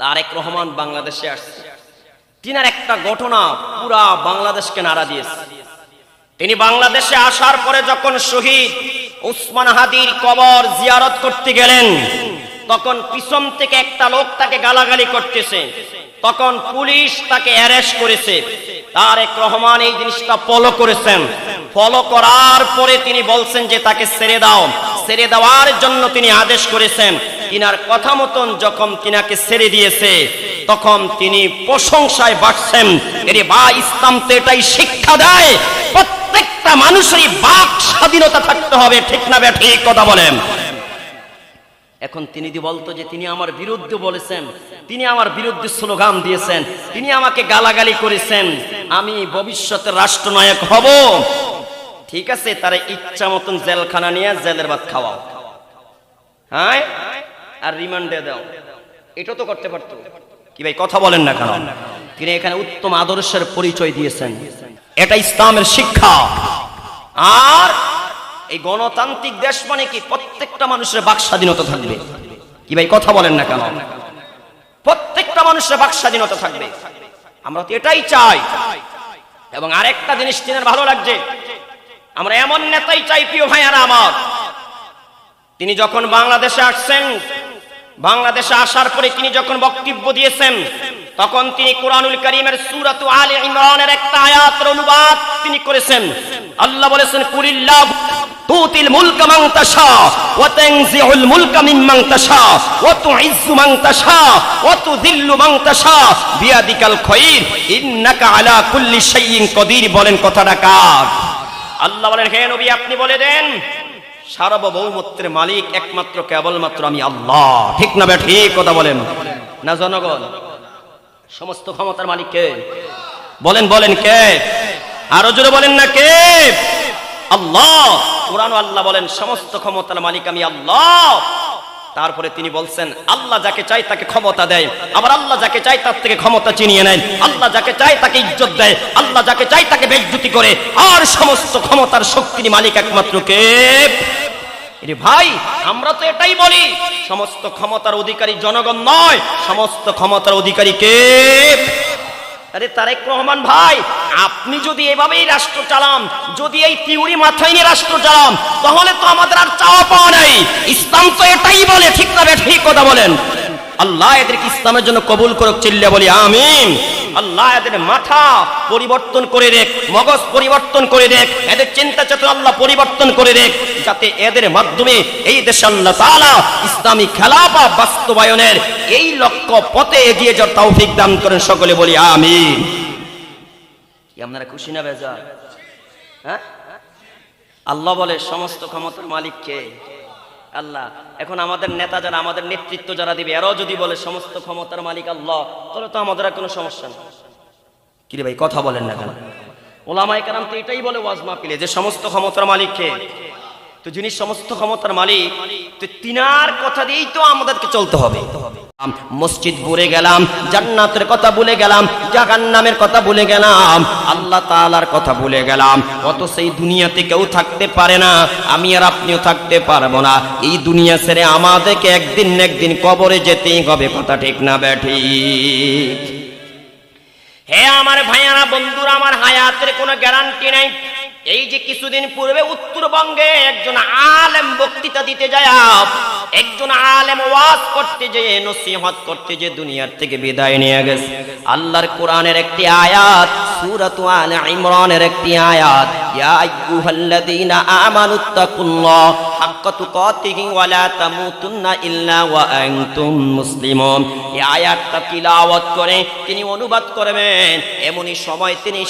তারেক রহমান বাংলাদেশে আসছে। তিনার একটা ঘটনা পুরা বাংলাদেশকে নাড়া দিয়েছে। তিনি বাংলাদেশে আসার পরে যখন শহীদ উসমান হাদির কবর জিয়ারত করতে গেলেন তখন পিছন থেকে একটা লোক তাকে গালাগালি করতেছে। তখন পুলিশ তাকে অ্যারেস্ট করেছে। তারেক রহমান এই জিনিসটা ফলো করেছেন। ফলো করার পরে তিনি বলছেন যে তাকে ছেড়ে দাও। ছেড়ে দেওয়ার জন্য তিনি আদেশ করেছেন। তিনার কথা মতন যখন তিনাকে ছেড়ে দিয়েছে, তখন তিনি প্রশংসায় বাড়ছেন। এরে বা, ইসলাম তো এটাই শিক্ষা দেয়। প্রত্যেকটা মানুষেরই বাক স্বাধীনতা থাকতে হবে। ঠিক না বে, ঠিক কথা বলেন। এখন তিনি যদি বলতো যে তিনি আমার বিরুদ্ধে বলেছেন, তিনি আমার বিরুদ্ধে স্লোগান দিয়েছেন, তিনি আমাকে গালাগালি করেছেন, আমি ভবিষ্যতে রাষ্ট্রনায়ক হব। ঠিক আছে, তারা ইচ্ছা মতন জেলখানা নিয়ে জেলের ভাত খাওয়াও। হ্যাঁ? আর রিমান্ডে দাও। এটা তো করতে পারতো। কি ভাই, কথা বলেন না কেন? তিনি এখানে উত্তম আদর্শের পরিচয় দিয়েছেন। এটা ইসলামের শিক্ষা। আর এই গণতান্ত্রিক দেশ মানে কি? প্রত্যেকটা মানুষের বাক স্বাধীনতা থাকবে। কি ভাই, কথা বলেন না কেন? প্রত্যেকটা মানুষের বাক স্বাধীনতা থাকবে। আমরা তো এটাই চাই। এবং আরেকটা জিনিস তিনের ভালো লাগছে, আমরা এমন নেতাই চাই, প্রিয় ভাইয়ারা আমার। তিনি যখন বাংলাদেশে আসছেন, বাংলাদেশে আসার পরে তিনি যখন বক্তব্য দিয়েছেন, তখন তিনি কোরআনুল করিমের সুরাত আলে ইমরানের একটা আয়াতের অনুবাদ তিনি করেছেন। আল্লাহ বলেছেন, কুলিল্লাহ তাশা, ওয়া তানজিউল মুলকা মিম্মান তাশা, ওয়া তুইজ্জু মান তাশা, ওয়া তুযিল্লু মান তাশা। বিয়াদিকাল খায়র ইন্নাকা আলা কুল্লি শাইইন কদির, বলেন কথাটা কার? আল্লাহ বলেন, হে নবী, আপনি বলে দেন, সার্বভৌমত্বের মালিক একমাত্র, কেবলমাত্র আমি আল্লাহ। ঠিক না বে, ঠিক কথা বলেন। না জনগণ, সমস্ত ক্ষমতার মালিক কে? বলেন বলেন কে? আরও জোরে বলেন না কে? আল্লাহ। কোরআন আল্লাহ বলেন, সমস্ত ক্ষমতার মালিক আমি আল্লাহ। তারপরে তিনি বলছেন, আল্লাহ যাকে চাই তাকে ক্ষমতা দেয়। আবার আল্লাহ যাকে চাই তার থেকে ক্ষমতা চিনিয়ে নেয়। আল্লাহ যাকে চাই তাকে ইজ্জত দেয়। আল্লাহ যাকে চাই তাকে বেজ্জুতি করে। আর সমস্ত ক্ষমতার শক্তির মালিক একমাত্র কে? ভাই, আমরা তো এটাই বলি, সমস্ত ক্ষমতার অধিকারী জনগণ নয়, সমস্ত ক্ষমতার অধিকারী কে? আরে তারেক রহমান ভাই, আপনি যদি এভাবেই রাষ্ট্র চালান, যদি এই থিওরি মাথায় নিয়ে রাষ্ট্র চালান, তাহলে তো আমাদের আর চাওয়া পাওয়া নাই। ইসলাম তো এটাই বলে, ঠিক না ঠিক কথা বলেন। আল্লাহ এদেরকে ইসলামের জন্য কবুল করুক, চিল্লে বলি, আমিন। আল্লাহ এদের মাথা পরিবর্তন করে দেখ, মগজ পরিবর্তন করে দেখ, এদের চিন্তা চেতনা আল্লাহ পরিবর্তন করে দেখ, যাতে এদের মাধ্যমে এই দেশে আল্লাহ তাআলা ইসলামী খেলাফা বাস্তবায়নের এই লক্ষ্য পথে এগিয়ে যাওয়ার তৌফিক দান করেন সকলে বলি আমি আপনারা খুশি না বেজা হ্যাঁ? আল্লাহ বলে, সমস্ত ক্ষমতার মালিক কে? আল্লাহ এখন আমাদের নেতা যারা আমাদের নেতৃত্ব যারা দিবে এরাও যদি বলে সমস্ত ক্ষমতার মালিক আল্লাহ তাহলে তো আমাদের আর কোনো সমস্যা নেই। কিরে ভাই কথা বলেন না কেন? ওলামাই কারাম তো এটাই বলে ওয়াজ মাহফিলে যে সমস্ত ক্ষমতার মালিক কে? তো যিনি সমস্ত ক্ষমতার মালিক তো তিনার কথা দিয়েই তো আমাদেরকে চলতে হবে। মসজিদ ভরে গেলাম, জান্নাতের কথা ভুলে গেলাম, জাহান্নামের কথা ভুলে গেলাম, আল্লাহ তালার কথা ভুলে গেলাম। অত সেই দুনিয়াতে কেউ থাকতে পারে না, আমি আর আপনিও থাকতে পারব না। এই দুনিয়া ছেড়ে আমাদেরকে একদিন একদিন কবরে যেতেই হবে, কথা ঠিক না ব্যাঠিক হে আমার ভাইয়ারা, বন্ধুরা, আমার হায়াতের কোনো গ্যারান্টি নাই। এই যে কিছুদিন পূর্বে উত্তরবঙ্গে একজন আলেম বক্তৃতা দিতে যায়, একজন আলেম ওয়াজ করতে যে নসিহত করতে যে দুনিয়ার থেকে বিদায় নিয়ে গেছে। আল্লাহর কোরআনের একটি আয়াত, সুরাত আলে ইমরানের একটি আয়াত। করে তিনি অনুবাদ করবেন। এমনই সময় তিনি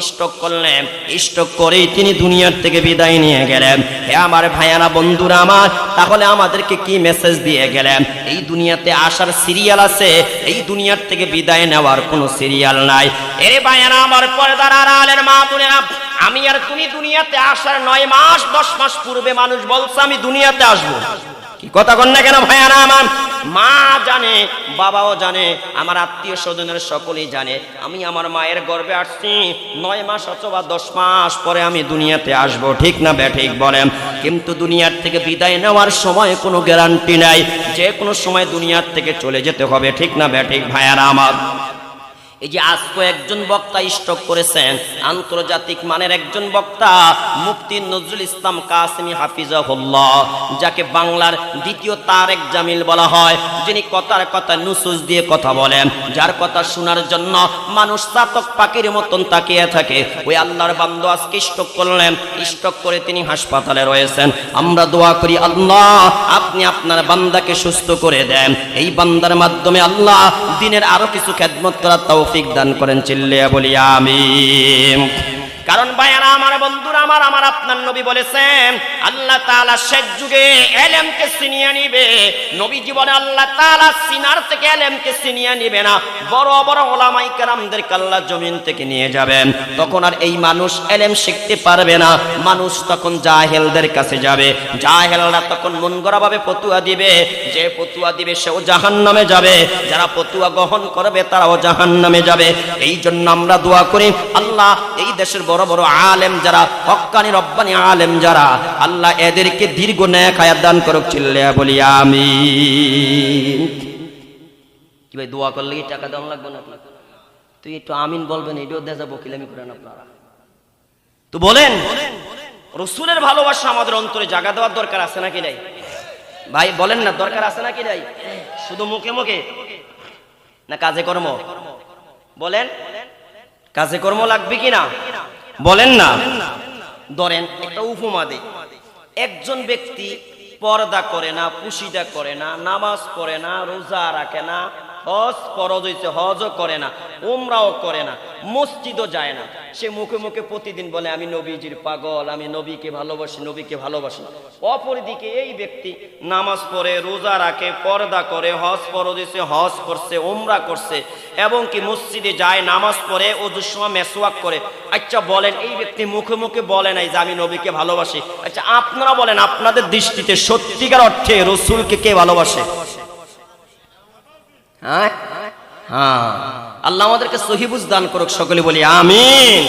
স্টক করলেন। স্টক করেই তিনি দুনিয়ার থেকে বিদায় নিয়ে গেলেন। হে আমার ভাইয়ারা বন্ধুরা আমার, তাহলে আমাদেরকে কি মেসেজ দিয়ে গেলেন? এই দুনিয়াতে আসার সিরিয়াল আছে। এই দুনিয়ার থেকে বিদায় নেওয়ার কোনো সিরিয়াল নাই। এরে ভাইয়ারা আমার পর্দার আড়ালের মা বোনেরা আমি আর তুমি দুনিয়াতে আসার নয় মাস, দশ মাস পূর্বে মানুষ বলছে, আমি দুনিয়াতে আসব। কি কথা কন না কেন ভাইয়ারা আমার? মা জানে, বাবাও জানে, আমার আত্মীয় স্বজনের সকলেই জানে। আমি আমার মায়ের গর্বে আসছি, নয় মাস অথবা দশ মাস পরে আমি দুনিয়াতে আসব। ঠিক না ব্যাঠিক বলেন। কিন্তু দুনিয়ার থেকে বিদায় নেওয়ার সময় কোনো গ্যারান্টি নাই। যে কোনো সময় দুনিয়ার থেকে চলে যেতে হবে। ঠিক না ব্যাঠিক ভাইয়ারা আমার? এই যে আজ তো একজন বক্তা স্টক করেছেন, আন্তর্জাতিক মানের একজন বক্তা, মুফতি নজরুল ইসলাম কাসিমি হাফিজাহুল্লাহ, যাকে বাংলার দ্বিতীয় তারেক জামিল বলা হয়, যিনি কথার কথা নুসুস দিয়ে কথা বলেন। যার কথা শোনার জন্য মানুষ চাতক পাখির মতন তাকিয়ে থাকে। ওই আল্লাহর বান্দো আজকে স্টক করলেন স্টক করে তিনি হাসপাতালে রয়েছেন। আমরা দোয়া করি, আল্লাহ, আপনি আপনার বান্দাকে সুস্থ করে দেন। এই বান্দার মাধ্যমে আল্লাহ দিনের আরও কিছু খেদমত করার তৌফিক দান করেন চিল্লিয়া বলি আমিন। কারণ ভাইয়ারা আমার বন্ধুরা, আমার আমার আপনার নবী বলেছেন, আল্লাহ তাআলা শেষ যুগে এলেমকে ছিনিয়ে নিবে। নবী জীবনে আল্লাহ তাআলা সিনার থেকে এলেমকে ছিনিয়ে নিবে না। বড় বড় ওলামাই কেরামদেরকে আল্লাহ জমিন থেকে নিয়ে যাবেন। তখন আর এই মানুষ এলেম শিখতে পারবে না। মানুষ তখন জাহেলদের কাছে যাবে। জাহেলরা তখন মন গড়াভাবে ফতুয়া দিবে। যে ফতুয়া দিবে, সেও জাহান নামে যাবে। যারা ফতুয়া গ্রহণ করবে, তারাও জাহান নামে যাবে। এই জন্য আমরা দোয়া করি, আল্লাহ এই দেশের বড় বড় বড় আলেম যারা হক্কানি রব্বানি আলেম যারা, আল্লাহ এদেরকে দীর্ঘ ন্যায় খায়াত দান করুক চিল্লে বলি আমি কি ভাই, দোয়া করলে কি টাকা দাম লাগবে না তুই একটু আমিন বলবেন, এটাও দেখা বকিলামি করেন আপনারা। তো বলেন, রসুলের ভালোবাসা আমাদের অন্তরে জাগা দেওয়ার দরকার আছে নাকি নাই? ভাই, বলেন না, দরকার আছে নাকি নাই? শুধু মুখে মুখে? না কাজে কর্ম? বলেন, কাজে কর্ম লাগবে কি না? বলেন না। ধরেন, একটা উপমা দে একজন ব্যক্তি পর্দা করে না, পুশিদা করে না, নামাজ পড়ে না, রোজা রাখে না, হজ ফরজ হইছে, হজও করে না, উমরাও করে না। মসজিদও যায় না। সে মুখে মুখে প্রতিদিন বলে, আমি নবীজির পাগল, আমি নবীকে ভালোবাসি নবীকে ভালোবাসি। অপরদিকে এই ব্যক্তি নামাজ পড়ে, রোজা রাখে, পর্দা করে, হজ পরদেশে, হজ করছে ওমরা করছে, এবং কি মসজিদে যায়, নামাজ পড়ে ওজুর সময় মেসওয়াক করে। আচ্ছা বলেন, এই ব্যক্তি মুখে মুখে বলে নাই যে, আমি নবীকে ভালোবাসি। আচ্ছা আপনারা বলেন, আপনাদের দৃষ্টিতে সত্যিকার অর্থে রসুলকে কে ভালোবাসে? হ্যাঁ? হ্যাঁ? আল্লাহ আমাদেরকে সহিবুজ দান করুক, সকলে বলি আমিন।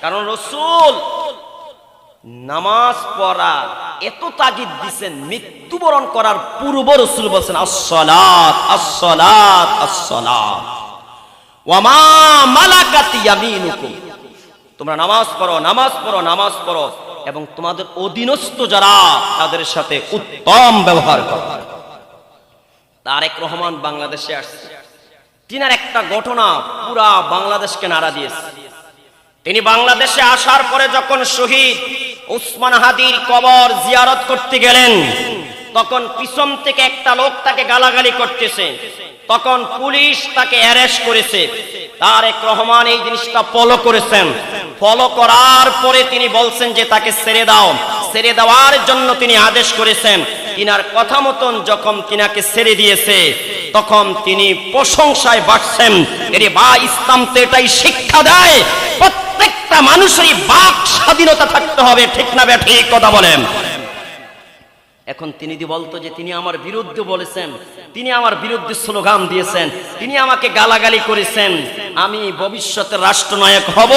কারণ রসুল নামাজ পড়া, এত তাগিদ দিছেন, মৃত্যুবরণ করার পূর্ব রসুল বলছেন, আসসালাত আসসালাত আসসালাত। ওয়ামা মালাকাত তোমরা নামাজ পড়ো নামাজ পড়ো নামাজ পড়ো। এবং তোমাদের অধীনস্থ যারা, তাদের সাথে উত্তম ব্যবহার করো। তারেক রহমান বাংলাদেশে আসছে। তিনার একটা ঘটনা পুরা বাংলাদেশকে নাড়া দিয়েছে। তিনি বাংলাদেশে আসার পরে যখন শহীদ উসমান হাদির কবর জিয়ারত করতে গেলেন, তখন পিছন থেকে একটা লোক তাকে গালাগালি করতেছে। তখন পুলিশ তাকে অ্যারেস্ট করেছে। তারেক রহমান এই জিনিসটা ফলো করেছেন। ফলো করার পরে তিনি বলছেন যে তাকে ছেড়ে দাও। ছেড়ে দেওয়ার জন্য তিনি আদেশ করেছেন। তিনার কথা মতন যখন তিনাকে ছেড়ে দিয়েছে তখন তিনি প্রশংসায় বাড়ছেন। এরে বা ইসলাম তো এটাই শিক্ষা দেয়। প্রত্যেকটা মানুষেরই বাক স্বাধীনতা থাকতে হবে, ঠিক না বে ঠিক কথা বলেন। এখন তিনি যদি বলতো যে তিনি আমার বিরুদ্ধে বলেছেন, তিনি আমার বিরুদ্ধে স্লোগান দিয়েছেন, তিনি আমাকে গালাগালি করেছেন, আমি ভবিষ্যতের রাষ্ট্রনায়ক হব।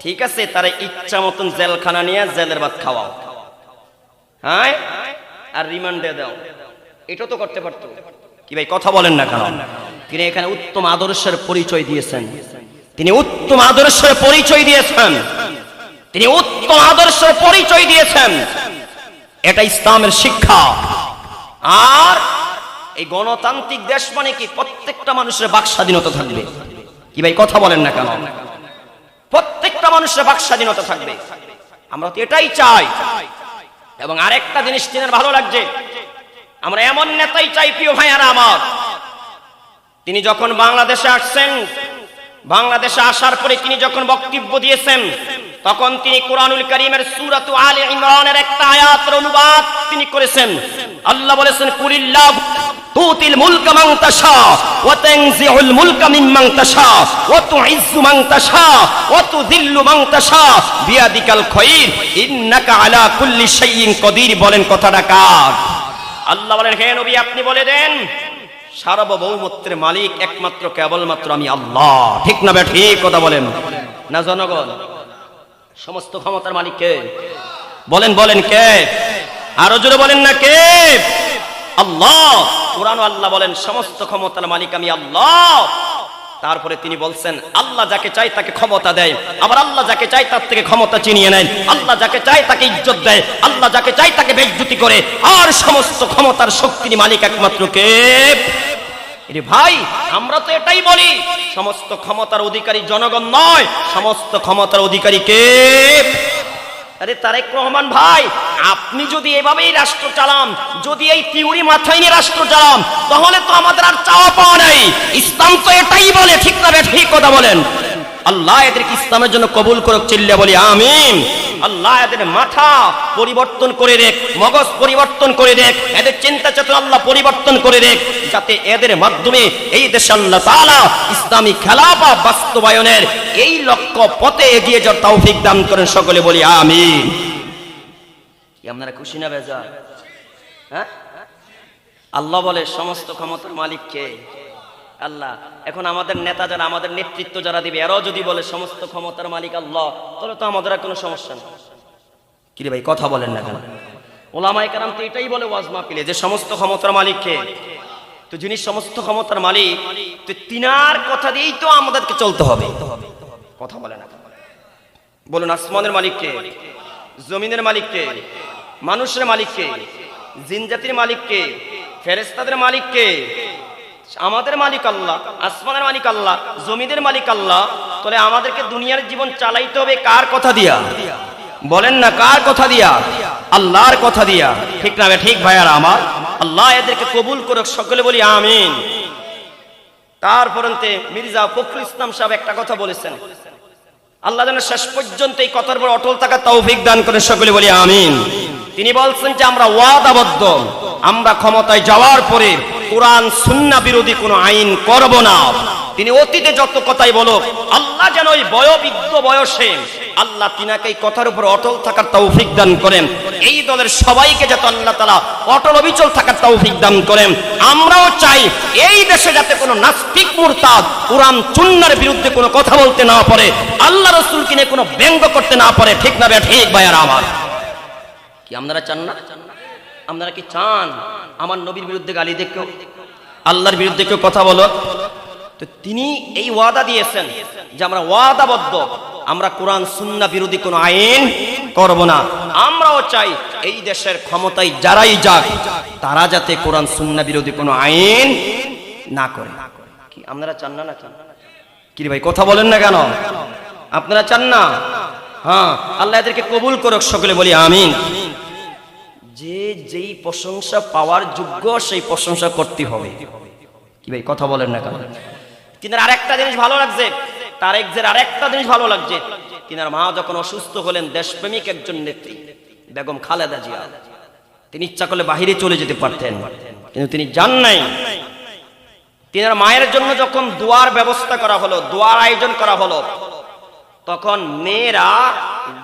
ঠিক আছে, তারা ইচ্ছা মতন জেলখানা নিয়ে জেলের ভাত খাওয়াও। হ্যাঁ? আর রিমান্ডে দাও। এটা তো করতে পারতো। কি ভাই, কথা বলেন না কেন? তিনি এখানে উত্তম আদর্শের পরিচয় দিয়েছেন। তিনি উত্তম আদর্শের পরিচয় দিয়েছেন। তিনি উত্তম আদর্শের পরিচয় দিয়েছেন। এটা ইসলামের শিক্ষা। আর এই গণতান্ত্রিক দেশ মানে কি? প্রত্যেকটা মানুষের বাক স্বাধীনতা থাকবে। কি ভাই, কথা বলেন না কেন? প্রত্যেকটা মানুষের বাক স্বাধীনতা থাকবে। আমরা তো এটাই চাই। এবং আরেকটা জিনিস তিনের ভালো লাগছে। আমরা এমন নেতাই চাই, প্রিয় ভাইয়ারা আমার। তিনি যখন বাংলাদেশে আসছেন, বাংলাদেশে আসার পরে তিনি যখন বক্তব্য দিয়েছেন, তখন তিনি কোরআনুল করিমের সুরাত আলে ইমরানের একটা আয়াতের অনুবাদ তিনি করেছেন। আল্লাহ বলেছেন, কুলিল্লাহ তুতিল মুলকা মান তাশা ওয়া তানজিউল মুলকা মিম্মান তাশা ওয়া তুইজ্জু মান তাশা ওয়া তুযিল্লু মান তাশা বিয়াদিকাল খায়র ইন্নাকা আলা কুল্লি শাইইন কদির। বলেন কথাটা কার? আল্লাহ বলেন, হে নবী, আপনি বলে দেন, সার্বভৌমত্বের মালিক একমাত্র, কেবলমাত্র আমি আল্লাহ। ঠিক না ঠিক কথা বলেন। না, জনগণ, সমস্ত ক্ষমতার মালিক কে? বলেন বলেন কে? আরও জোরে বলেন না কে? আল্লাহ। কোরআন আল্লাহ বলেন, সমস্ত ক্ষমতার মালিক আমি আল্লাহ। তারপরে তিনি বলছেন, আল্লাহ যাকে চাই তাকে ক্ষমতা দেয়। আবার আল্লাহ যাকে চাই তার থেকে ক্ষমতা চিনিয়ে নেয়। আল্লাহ যাকে চাই তাকে ইজ্জত দেয়। আল্লাহ যাকে চাই তাকে বেজ্জুতি করে। আর সমস্ত ক্ষমতার শক্তির মালিক একমাত্র কে? ভাই, আমরা তো এটাই বলি, সমস্ত ক্ষমতার অধিকারী জনগণ নয়, সমস্ত ক্ষমতার অধিকারী কে? আরে তারেক রহমান ভাই, আপনি যদি এভাবেই রাষ্ট্র চালান, যদি এই থিওরি মাথায় নিয়ে রাষ্ট্র চালান, তাহলে তো আমাদের আর চাওয়া পাওয়া নেই। ইসলাম তো এটাই বলে, ঠিক না ঠিক কথা বলেন। আল্লাহ এদেরকে ইসলামের জন্য কবুল করুক চিল্লে বলি, আমিন। আল্লাহ এদের মাথা পরিবর্তন করে দেখ, মগজ পরিবর্তন করে দেখ, এদের চিন্তা চেতনা আল্লাহ পরিবর্তন করে দেখ, যাতে এদের মাধ্যমে এই দেশে আল্লাহ তাআলা ইসলামী খেলাফা বাস্তবায়নের এই লক্ষ্য পথে এগিয়ে যাওয়ার তৌফিক দান করেন সকলে বলি, আমিন। কি, আপনারা খুশি না বেজা হ্যাঁ? আল্লাহ বলে, সমস্ত ক্ষমতার মালিক কে? আল্লাহ, এখন আমাদের নেতা যারা, আমাদের নেতৃত্ব যারা দিবে, এরাও যদি বলে সমস্ত ক্ষমতার মালিক আল্লাহ, তাহলে তো আমাদের আর কোনো সমস্যা নেই। কিরে ভাই, কথা বলেন না কেন? ওলামাই কারাম তো এটাই বলে ওয়াজ মাহফিলে, যে সমস্ত ক্ষমতার মালিক কে তো যিনি সমস্ত ক্ষমতার মালিক, তো তিনার কথা দিয়েই তো আমাদেরকে চলতে হবে। কথা বলে না বলুন, আসমানের মালিক কে জমিনের মালিক কে মানুষের মালিক কে জিন জাতির মালিক কে ফেরেস্তাদের মালিক কে আমাদের মালিক আল্লাহ, আসমানের মালিক আল্লাহ, জমিদের মালিক আল্লাহ, তাহলে আমাদেরকে দুনিয়ার জীবন চালাইতে হবে কার কথা দিয়া? বলেন না কার কথা দিয়া? আল্লাহর কথা দিয়া। ঠিক না? ঠিক ভাইয়ার আমার? আল্লাহ এদেরকে কবুল করুক, সকলে বলি আমিন। তারপরন্তে মির্জা ফখরুল ইসলাম সাহেব একটা কথা বলেছেন। আল্লাহ যেন শেষ পর্যন্ত এই কথার উপর অটল থাকা তৌফিক দান করে, সকলে বলি আমিন। তিনি বলছেন যে আমরা ওয়াদাবদ্ধ, আমরা ক্ষমতায় যাওয়ার পরে কোরআন সুন্না বিরোধী কোনো আইন করব না। তিনি অতীতে যত কথাই বলো আল্লাহ যেন ওই বয়োবৃদ্ধ বয়সে আল্লাহ তিনাকে এই কথার উপর অটল থাকার তৌফিক দান করেন। এই দলের সবাইকে যাতে আল্লাহ তালা অটল অবিচল থাকার তৌফিক দান করেন। আমরাও চাই এই দেশে যাতে কোনো নাস্তিক মুরতাদ কোরআন চুন্নার বিরুদ্ধে কোনো কথা বলতে না পারে, আল্লাহ রসুল কিনে কোনো ব্যঙ্গ করতে না পারে। ঠিক না বে ঠিক ভাইয়ার আমার। কি আপনারা চান না? আপনারা কি চান আমার নবীর বিরুদ্ধে গালি দেখো আল্লাহর বিরুদ্ধে কেউ কথা বলো? তো তিনি এই ওয়াদা দিয়েছেন যে আমরা ওয়াদাবদ্ধ, আমরা কোরআন, সুন্না বিরোধী কোনো আইন করব না। আমরাও চাই এই দেশের ক্ষমতায় যারাই যাক, তারা যাতে কোরআন, সুন্না বিরোধী কোনো আইন না করে। কি, আপনারা চান না না চান কি ভাই, কথা বলেন না কেন? আপনারা চান না? হ্যাঁ আল্লাহ এদেরকে কবুল করুক, সকলে বলি আমিন। যে যেই প্রশংসা পাওয়ার যোগ্য, সেই প্রশংসা করতে হবে। কি ভাই, কথা বলেন না কেন? তিনার আরেকটা জিনিস ভালো লাগছে। তার একজের আরেকটা জিনিস ভালো লাগছে। তিনার মা যখন অসুস্থ হলেন, দেশপ্রেমিক একজন নেত্রী, বেগম খালেদা জিয়া। তিনি ইচ্ছা করলে বাহিরে চলে যেতে পারতেন, কিন্তু তিনি যান নাই। তিনার মায়ের জন্য যখন দোয়ার ব্যবস্থা করা হলো, দোয়ার আয়োজন করা হলো তখন মেয়েরা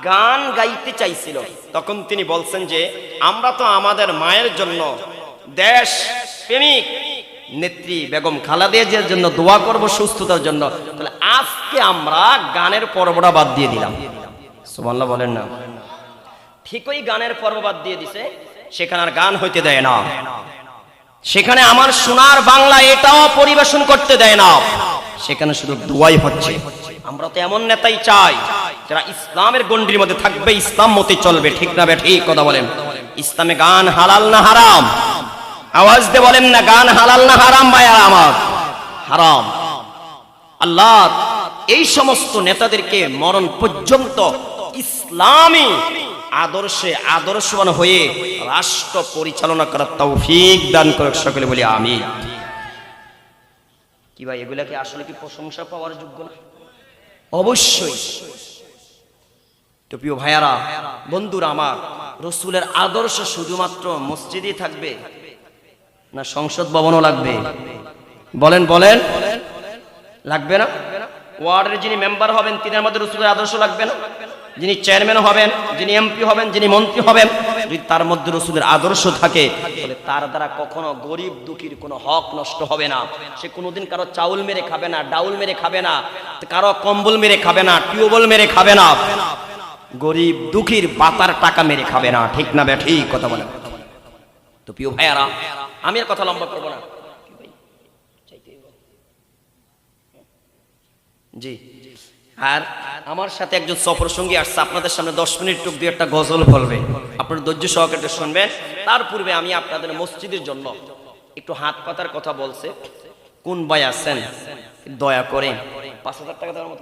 গান গাইতে চাইছিল। তখন তিনি বলছেন যে, আমরা তো আমাদের মায়ের জন্য দেশ প্রেমিক। নেত্রী বেগম খালাদিয়াজের জন্য দোয়া করব, সুস্থতার জন্য। তাহলে আজকে আমরা গানের পর্বটা বাদ দিয়ে দিলাম। সুবহানাল্লাহ বলেন না। ঠিকই গানের পর্ব বাদ দিয়ে দিছে, সেখানে আর গান হইতে দেয় না। সেখানে আমার সোনার বাংলা এটাও পরিবেশন করতে দেয় না। সেখানে শুধু দোয়াই হচ্ছে। আমরা তো এমন নেতাই চাই যারা ইসলামের গন্ডির মধ্যে থাকবে, ইসলাম মতে চলবে। ঠিক না বে, ঠিক কথা বলেন। ইসলামে গান হালাল না হারাম? আওয়াজ দিয়ে বলেন না, গান হালাল না হারাম ভাই আমার। হারাম। আল্লাহ, এই সমস্ত নেতাদেরকে মরণ পর্যন্ত ইসলামী আদর্শে আদর্শবান হয়ে রাষ্ট্র পরিচালনা করার তৌফিক দান করে সকলে বলি আমি কি ভাই এগুলা কি আসলে কি প্রশংসা পাওয়ার যোগ্য না? অবশ্যই। তো প্রিয় ভাইয়ারা, বন্ধুরা আমার, রসুলের আদর্শ শুধুমাত্র মসজিদই থাকবে না সংসদ ভবনও লাগবে? বলেন বলেন। লাগবে না? ওয়ার্ডের যিনি মেম্বার হবেন, তিনের মধ্যে রসুলের আদর্শ লাগবে না? যিনি চেয়ারম্যান হবেন, যিনি এমপি হবেন, যিনি মন্ত্রী হবেন যদি তার মধ্যে রসুলের আদর্শ থাকে, তাহলে তার দ্বারা কখনো গরিব দুঃখীর কোনো হক নষ্ট হবে না। সে কোনোদিন কারও চাউল মেরে খাবে না, ডাউল মেরে খাবে না, কারও কম্বল মেরে খাবে না, টিউবওয়েল মেরে খাবে না। গরিব দুঃখীর বাতার টাকা মেরে খাবে না, ঠিক না বে ঠিক কথা বলে তো প্রিয় ভাইয়ারা, আমি আর কথা লম্বা করব না। জি। আর আমার সাথে একজন সফর সঙ্গী আসছে, আপনাদের সামনে দশ মিনিট টুক দিয়ে একটা গজল বলবে। আপনার ধৈর্য সহকারে শুনবেন। তার পূর্বে আমি আপনাদের মসজিদের জন্য একটু হাত পাতার কথা বলছে। কোন ভাই আছেন? দয়া করে পাঁচ হাজার টাকা দেওয়ার মতো